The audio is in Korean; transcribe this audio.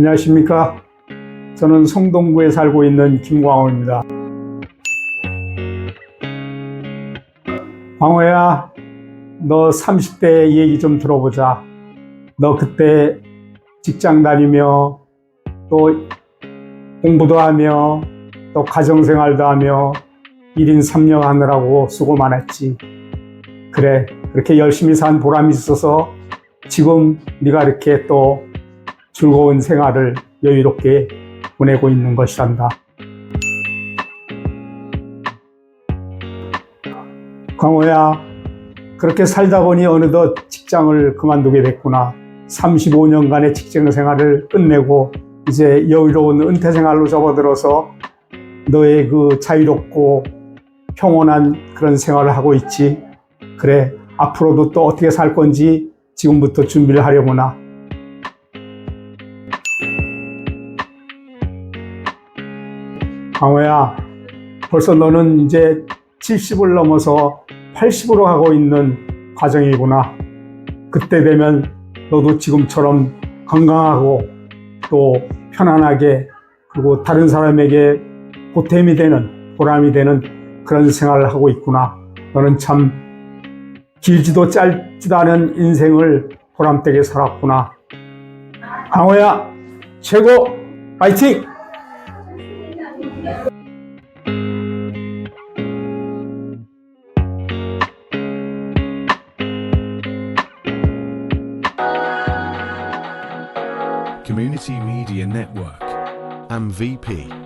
안녕하십니까. 저는 성동구에 살고 있는 김광호입니다. 광호야, 너 30대 얘기 좀 들어보자. 너 그때 직장 다니며 또 공부도 하며 또 가정생활도 하며 1인 3명 하느라고 수고 많았지. 그래, 그렇게 열심히 산 보람이 있어서 지금 네가 이렇게 또 즐거운 생활을 여유롭게 보내고 있는 것이란다. 광호야, 그렇게 살다 보니 어느덧 직장을 그만두게 됐구나. 35년간의 직장 생활을 끝내고 이제 여유로운 은퇴 생활로 접어들어서 너의 그 자유롭고 평온한 그런 생활을 하고 있지. 그래, 앞으로도 또 어떻게 살 건지 지금부터 준비를 하려구나. 강호야, 벌써 너는 이제 70을 넘어서 80으로 가고 있는 과정이구나. 그때 되면 너도 지금처럼 건강하고 또 편안하게 그리고 다른 사람에게 보탬이 되는 보람이 되는 그런 생활을 하고 있구나. 너는 참 길지도 짧지도 않은 인생을 보람되게 살았구나. 강호야, 최고! 파이팅! Community Media Network. MVP.